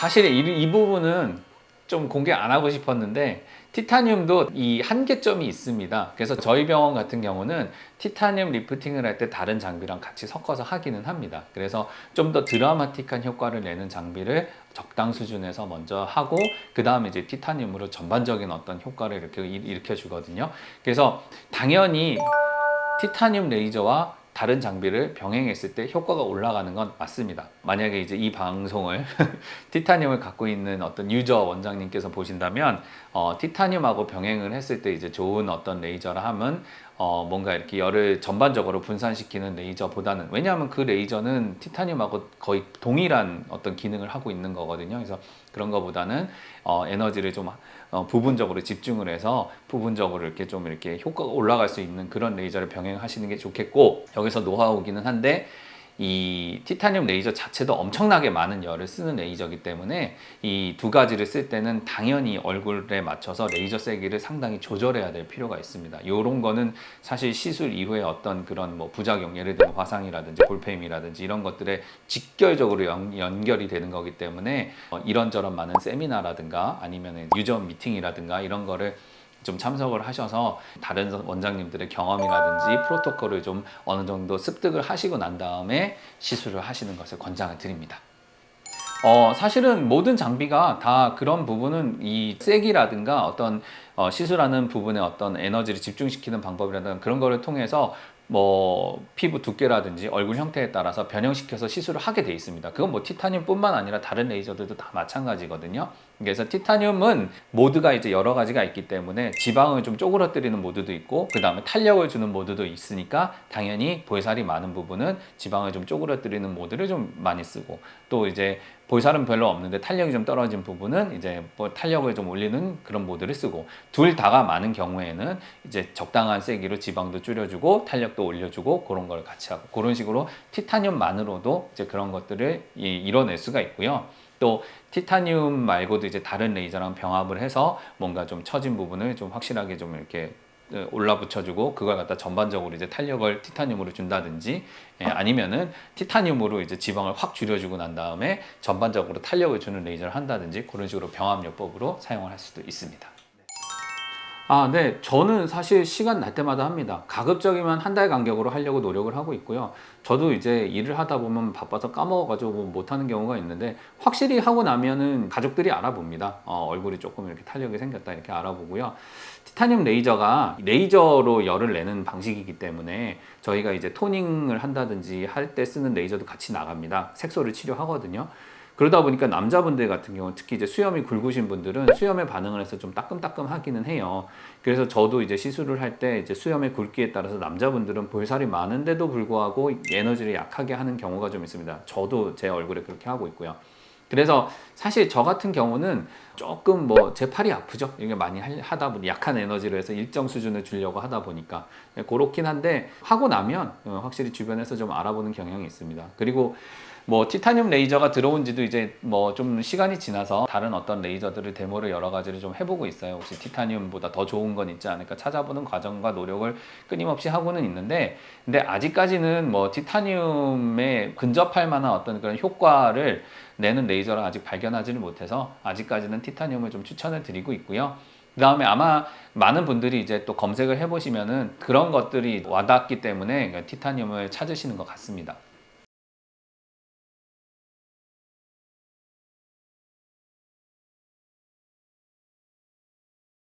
사실 이, 이 부분은 좀 공개 안 하고 싶었는데 티타늄도 이 한계점이 있습니다. 그래서 저희 병원 같은 경우는 티타늄 리프팅을 할 때 다른 장비랑 같이 섞어서 하기는 합니다. 그래서 좀 더 드라마틱한 효과를 내는 장비를 적당 수준에서 먼저 하고 그 다음에 이제 티타늄으로 전반적인 어떤 효과를 이렇게 일- 일으켜 주거든요. 그래서 당연히 티타늄 레이저와 다른 장비를 병행했을 때 효과가 올라가는 건 맞습니다. 만약에 이제 이 방송을 티타늄을 갖고 있는 어떤 유저 원장님께서 보신다면 어, 티타늄하고 병행을 했을 때 이제 좋은 어떤 레이저라 함은 어, 뭔가 이렇게 열을 전반적으로 분산시키는 레이저보다는 왜냐하면 그 레이저는 티타늄하고 거의 동일한 어떤 기능을 하고 있는 거거든요. 그래서 그런 거보다는 어, 에너지를 좀 어, 부분적으로 집중을 해서 부분적으로 이렇게 좀 이렇게 효과가 올라갈 수 있는 그런 레이저를 병행하시는 게 좋겠고 여기서 노하우기는 한데 이 티타늄 레이저 자체도 엄청나게 많은 열을 쓰는 레이저이기 때문에 이 두 가지를 쓸 때는 당연히 얼굴에 맞춰서 레이저 세기를 상당히 조절해야 될 필요가 있습니다. 이런 거는 사실 시술 이후에 어떤 그런 뭐 부작용, 예를 들면 화상이라든지 볼펜이라든지 이런 것들에 직결적으로 연, 연결이 되는 거기 때문에 어, 이런저런 많은 세미나라든가 아니면 유저 미팅이라든가 이런 거를 좀 참석을 하셔서 다른 원장님들의 경험이라든지 프로토콜을 좀 어느 정도 습득을 하시고 난 다음에 시술을 하시는 것을 권장을 드립니다. 어, 사실은 모든 장비가 다 그런 부분은 이 세기라든가 어떤 어, 시술하는 부분에 어떤 에너지를 집중시키는 방법이라든가 그런 거를 통해서 뭐 피부 두께라든지 얼굴 형태에 따라서 변형시켜서 시술을 하게 돼 있습니다. 그건 뭐 티타늄뿐만 아니라 다른 레이저들도 다 마찬가지거든요. 그래서 티타늄은 모드가 이제 여러 가지가 있기 때문에 지방을 좀 쪼그러뜨리는 모드도 있고 그 다음에 탄력을 주는 모드도 있으니까 당연히 볼살이 많은 부분은 지방을 좀 쪼그러뜨리는 모드를 좀 많이 쓰고 또 이제 볼살은 별로 없는데 탄력이 좀 떨어진 부분은 이제 뭐 탄력을 좀 올리는 그런 모드를 쓰고 둘 다가 많은 경우에는 이제 적당한 세기로 지방도 줄여주고 탄력도 올려주고 그런 걸 같이 하고 그런 식으로 티타늄만으로도 이제 그런 것들을 이- 이뤄낼 수가 있고요. 또 티타늄 말고도 이제 다른 레이저랑 병합을 해서 뭔가 좀 처진 부분을 좀 확실하게 좀 이렇게 어, 올라붙여주고 그걸 갖다 전반적으로 이제 탄력을 티타늄으로 준다든지 예, 아니면은 티타늄으로 이제 지방을 확 줄여주고 난 다음에 전반적으로 탄력을 주는 레이저를 한다든지 그런 식으로 병합요법으로 사용을 할 수도 있습니다. 아, 네. 저는 사실 시간 날 때마다 합니다. 가급적이면 한 달 간격으로 하려고 노력을 하고 있고요. 저도 이제 일을 하다 보면 바빠서 까먹어가지고 못하는 경우가 있는데 확실히 하고 나면은 가족들이 알아봅니다. 어, 얼굴이 조금 이렇게 탄력이 생겼다 이렇게 알아보고요. 티타늄 레이저가 레이저로 열을 내는 방식이기 때문에 저희가 이제 토닝을 한다든지 할 때 쓰는 레이저도 같이 나갑니다. 색소를 치료하거든요. 그러다 보니까 남자분들 같은 경우는 특히 이제 수염이 굵으신 분들은 수염에 반응을 해서 좀 따끔따끔 하기는 해요. 그래서 저도 이제 시술을 할 때 이제 수염의 굵기에 따라서 남자분들은 볼살이 많은데도 불구하고 에너지를 약하게 하는 경우가 좀 있습니다. 저도 제 얼굴에 그렇게 하고 있고요. 그래서 사실 저 같은 경우는 조금 뭐 제 팔이 아프죠. 이게 많이 할- 하다 보니 약한 에너지로 해서 일정 수준을 주려고 하다 보니까 그렇긴 한데 하고 나면 어, 확실히 주변에서 좀 알아보는 경향이 있습니다. 그리고 뭐 티타늄 레이저가 들어온 지도 이제 뭐 좀 시간이 지나서 다른 어떤 레이저들을 데모를 여러 가지를 좀 해보고 있어요. 혹시 티타늄보다 더 좋은 건 있지 않을까 찾아보는 과정과 노력을 끊임없이 하고는 있는데 근데 아직까지는 뭐 티타늄에 근접할 만한 어떤 그런 효과를 내는 레이저를 아직 발견하지를 못해서 아직까지는 티타늄을 좀 추천을 드리고 있고요. 그 다음에 아마 많은 분들이 이제 또 검색을 해보시면은 그런 것들이 와닿기 때문에 티타늄을 찾으시는 것 같습니다.